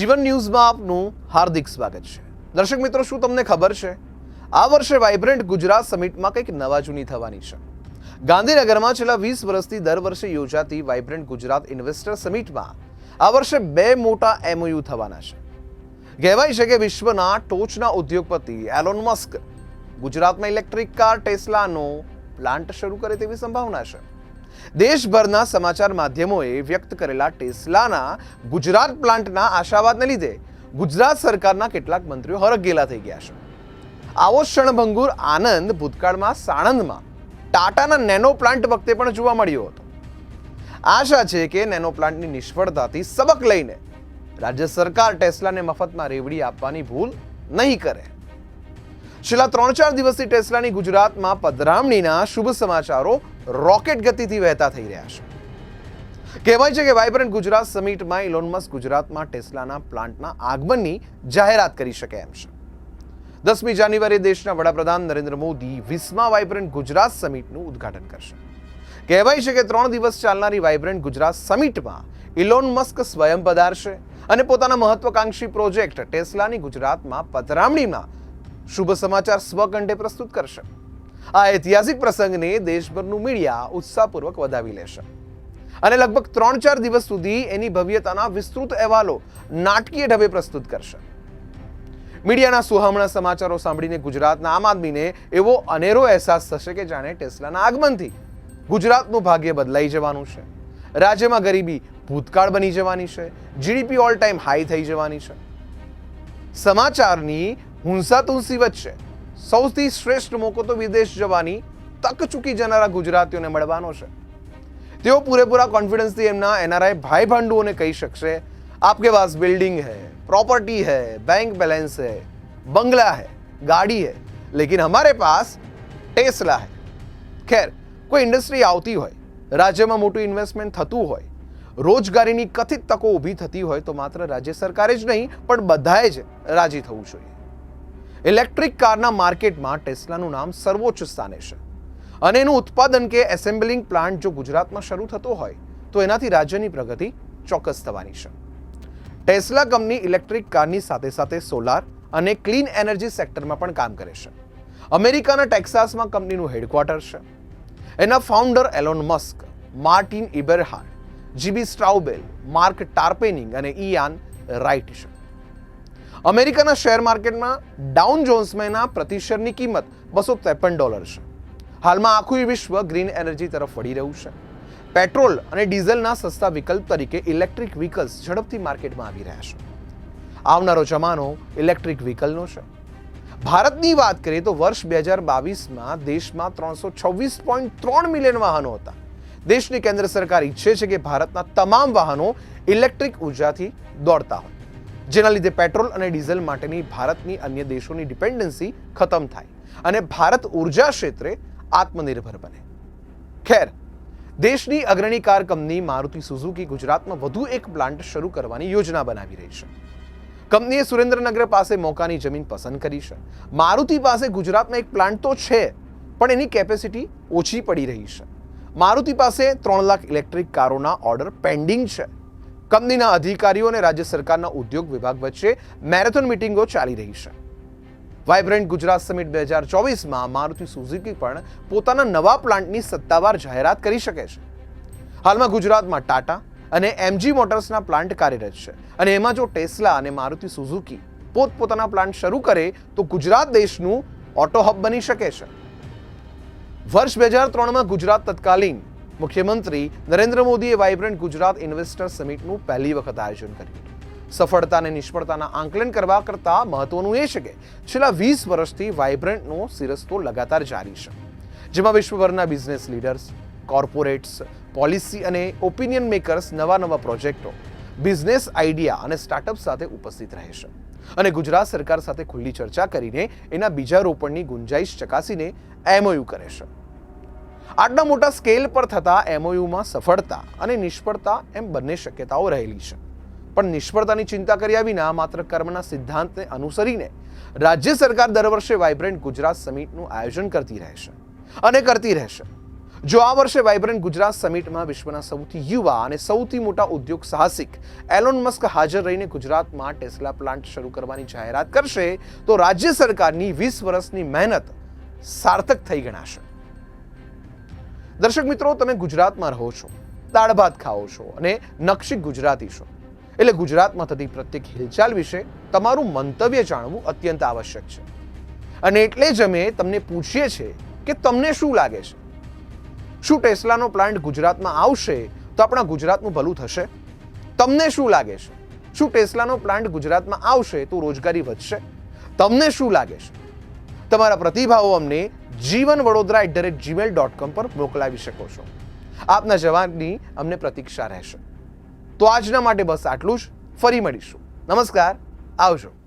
જીવન ન્યૂઝમાં આપનું હાર્દિક સ્વાગત છે. દર્શક મિત્રો, શું તમને ખબર છે? આ વર્ષે વાઇબ્રન્ટ ગુજરાત સમિટમાં કંઈક નવા જૂની થવાની છે. ગાંધીનગરમાં છેલ્લા વીસ વર્ષથી દર વર્ષે યોજાતી વાઇબ્રન્ટ ગુજરાત ઇન્વેસ્ટર સમિટમાં આ વર્ષે બે મોટા એમઓયુ થવાના છે. કહેવાય છે કે વિશ્વના ટોચના ઉદ્યોગપતિ એલોન મસ્ક ગુજરાતમાં ઇલેક્ટ્રિક કાર ટેસ્લાનો પ્લાન્ટ શરૂ કરે તેવી સંભાવના છે. દેશભરના સમાચાર માધ્યમોએ વ્યક્ત કરેલા ટેસ્લાના ગુજરાત પ્લાન્ટના આશાવાદને લીધે ગુજરાત સરકારના કેટલાક મંત્રીઓ હરગેલા થઈ ગયા છે. આવો ક્ષણભંગુર આનંદ ભૂતકાળમાં સાણંદમાં ટાટાના નેનો પ્લાન્ટ વખતે પણ જોવા મળ્યો હતો. આશા છે કે નેનો પ્લાન્ટની નિષ્ફળતાથી સબક લઈને રાજ્ય સરકાર ટેસ્લાને મફતમાં રેવડી આપવાની ભૂલ નહીં કરે. છેલ્લા ત્રણ ચાર દિવસથી ટેસ્લાની ગુજરાતમાં પધરામણીના શુભ સમાચારો રોકેટ ગતિથી વહેતા થઈ રહ્યા છે. કહેવાય છે કે વાઇબ્રન્ટ ગુજરાત સમિટમાં ઇલોન ગુજરાતમાં ટેસ્લાના પ્લાન્ટના આગમનની જાહેરાત કરી શકે એમ છે. દસમી જાન્યુઆરીએ દેશના વડાપ્રધાન નરેન્દ્ર મોદી વીસમા વાઇબ્રન્ટ ગુજરાત સમિટનું ઉદ્ઘાટન કરશે. કહેવાય છે કે ત્રણ દિવસ ચાલનારી વાઇબ્રન્ટ ગુજરાત સમિટમાં ઇલોન મસ્ક સ્વયં પધારશે અને પોતાના મહત્વકાંક્ષી પ્રોજેક્ટ ટેસ્લાની ગુજરાતમાં પધરામણીમાં શુભ સમાચાર સ્વકંઠે પ્રસ્તુત કરશે. આ ઐતિહાસિક પ્રસંગને દેશભરનું મીડિયા ઉત્સાહપૂર્વક વધાવી લેશે. અને લગભગ ત્રણ ચાર દિવસ સુધી એની ભવ્યતાના વિસ્તૃત અહેવાલો નાટકીય ઢબે પ્રસ્તુત કરશે. મીડિયાના સુહામણા સમાચારો સાંભળીને ગુજરાતના આમ આદમીને એવો અનેરો અહેસાસ થશે કે જાણે ટેસ્લાના આગમનથી ગુજરાતનું ભાગ્ય બદલાઈ જવાનું છે. રાજ્યમાં ગરીબી ભૂતકાળ બની જવાની છે. જીડીપી ઓલ ટાઈમ હાઈ થઈ જવાની છે. સમાચારની હુંસાતુંસી વચ્ચે સૌથી શ્રેષ્ઠ મોકો તો વિદેશ જવાની તક ચૂકી જનારા ગુજરાતીઓને મળવાનો છે તેઓ પૂરેપૂરા કોન્ફિડન્સથી એમના એનઆરઆઈ ભાઈ ભાંડુઓને કહી શકશે आपके पास बिल्डिंग है प्रॉपर्टी है बैंक बैलेंस है बंगला है गाड़ी है लेकिन हमारे पास टेस्ला है ખેર કોઈ ઇન્ડસ્ટ્રી આવતી હોય રાજ્યમાં મોટું ઇન્વેસ્ટમેન્ટ થતું હોય રોજગારીની કથિત તકો ઊભી થતી હોય તો માત્ર રાજ્ય સરકારે જ નહીં પણ બધાએ જ રાજી થવું જોઈએ ઇલેક્ટ્રિક કારના માર્કેટમાં ટેસ્લાનું નામ સર્વોચ્ચ સ્થાને છે. અને એનું ઉત્પાદન કે એસેમ્બલિંગ પ્લાન્ટ જો ગુજરાતમાં શરૂ થતો હોય, તો એનાથી રાજ્યની પ્રગતિ ચોક્કસ થવાની છે. ટેસ્લા કંપની ઇલેક્ટ્રિક કારની સાથે સાથે સોલાર અને ક્લીન એનર્જી સેક્ટરમાં પણ કામ કરે છે. અમેરિકાના ટેક્સાસમાં કંપનીનું હેડક્વાર્ટર છે. એના founder Elon Musk, Martin Eberhard JB Straubel, Marc Tarpenning અને ઇયાન રાઇટ છે. અમેરિકાના શેર માર્કેટમાં ડાઉન જોન્સમેના એના પ્રતિ શેરની કિંમત બસો ત્રેપન ડોલર છે. હાલમાં આખું વિશ્વ ગ્રીન એનર્જી તરફ વળી રહ્યું છે. પેટ્રોલ અને ડીઝલના સસ્તા વિકલ્પ તરીકે ઇલેક્ટ્રિક વ્હીકલ્સ ઝડપથી માર્કેટમાં આવી રહ્યા છે. આવનારો જમાનો ઇલેક્ટ્રિક વ્હીકલનો છે. ભારતની વાત કરીએ તો વર્ષ બે હજાર બાવીસમાં દેશમાં ત્રણસો છવ્વીસ પોઈન્ટ ત્રણ મિલિયન વાહનો હતા. દેશની કેન્દ્ર સરકાર ઈચ્છે છે કે ભારતના તમામ વાહનો ઇલેક્ટ્રિક ઉર્જાથી દોડતા હોય. જેના લીધે પેટ્રોલ અને ડીઝલ માટેની ભારતની અન્ય દેશોની ડિપેન્ડન્સી ખતમ થાય અને ભારત ઊર્જા ક્ષેત્રે આત્મનિર્ભર બને. ખેર, દેશની અગ્રણી કાર કંપની મારુતિ સુઝુકી ગુજરાતમાં વધુ એક પ્લાન્ટ શરૂ કરવાની યોજના બનાવી રહી છે. કંપનીએ સુરેન્દ્રનગર પાસે મોકાની જમીન પસંદ કરી છે. મારુતિ પાસે ગુજરાતમાં એક પ્લાન્ટ તો છે, પણ એની કેપેસિટી ઓછી પડી રહી છે. મારુતિ પાસે ત્રણ લાખ ઇલેક્ટ્રિક કારોના ઓર્ડર પેન્ડિંગ છે. કંપનીના અધિકારીઓ અને રાજ્ય સરકારના ઉદ્યોગ વિભાગ વચ્ચે મેરેથોન મિટિંગો ચાલી રહી છે. વાઇબ્રન્ટ ગુજરાત સમિટ બે હજાર ચોવીસમાં મારુતિ સુઝુકી પણ પોતાના નવા પ્લાન્ટની સત્તાવાર જાહેરાત કરી શકે છે. હાલમાં ગુજરાતમાં ટાટા અને એમજી મોટર્સના પ્લાન્ટ કાર્યરત છે અને એમાં જો ટેસ્લા અને મારુતિ સુઝુકી પોતપોતાના પ્લાન્ટ શરૂ કરે તો ગુજરાત દેશનું ઓટો હબ બની શકે છે. વર્ષ બે હજાર ત્રણમાં ગુજરાત તત્કાલીન મુખ્યમંત્રી નરેન્દ્ર મોદીએ વાઇબ્રન્ટ ગુજરાત ઇન્વેસ્ટર સમિટનું પહેલી વખત આયોજન કર્યું સફળતા અને નિષ્ફળતાના આંકલન કરવા કરતાં મહત્વનું એ છે કે છેલ્લા વીસ વર્ષથી વાઇબ્રન્ટનો સિરસ્તો લગાતાર જારી છે. જેમાં વિશ્વભરના બિઝનેસ લીડર્સ, કોર્પોરેટ્સ, પોલિસી અને ઓપિનિયન મેકર્સ નવા નવા પ્રોજેક્ટો, બિઝનેસ આઈડિયા અને સ્ટાર્ટઅપ સાથે ઉપસ્થિત રહે છે. અને ગુજરાત સરકાર સાથે ખુલ્લી ચર્ચા કરીને એના બીજા રોપણની ગુંજાઈશ ચકાસીને એમઓયુ કરે છે. આટલા મોટા સ્કેલ પર થતા એમઓયુમાં સફળતા અને નિષ્ફળતા એમ બંને શક્યતાઓ રહેલી છે. પણ નિષ્ફળતાની ચિંતા કર્યા વિના માત્ર કર્મના સિદ્ધાંતને અનુસરીને રાજ્ય સરકાર દર વર્ષે વાઇબ્રન્ટ ગુજરાત સમિટનું આયોજન કરતી રહેશે અને કરતી રહેશે જો આ વર્ષે વાઇબ્રન્ટ ગુજરાત સમિટમાં વિશ્વના સૌથી યુવા અને સૌથી મોટા ઉદ્યોગ સાહસિક એલોન મસ્ક હાજર રહીને ગુજરાતમાં ટેસ્લા પ્લાન્ટ શરૂ કરવાની જાહેરાત કરશે, તો રાજ્ય સરકારની વીસ વર્ષની મહેનત સાર્થક થઈ ગણાશે. દર્શક મિત્રો, તમે ગુજરાતમાં રહો છો, દાળ ભાત ખાઓ છો અને નક્ષિક ગુજરાતી છો. એટલે ગુજરાતમાં થતી પ્રત્યેક હિલચાલ વિશે તમારું મંતવ્ય જાણવું અત્યંત આવશ્યક છે. અને એટલે જ અમે તમને પૂછીએ છીએ કે તમને શું લાગે છે? શું ટેસ્લાનો પ્લાન્ટ ગુજરાતમાં આવશે તો આપણા ગુજરાતનું ભલું થશે? તમને શું લાગે છે? શું ટેસ્લાનો પ્લાન્ટ ગુજરાતમાં આવશે તો રોજગારી વધશે? તમને શું લાગે છે? તમારા પ્રતિભાવો અમને Jeevan Vadodara at the rate Gmail dot com પર મોકલાવી શકો છો. આપના જવાબની અમને પ્રતીક્ષા રહેશે. તો આજના માટે બસ આટલું જ. ફરી મળીશું. નમસ્કાર. આવજો.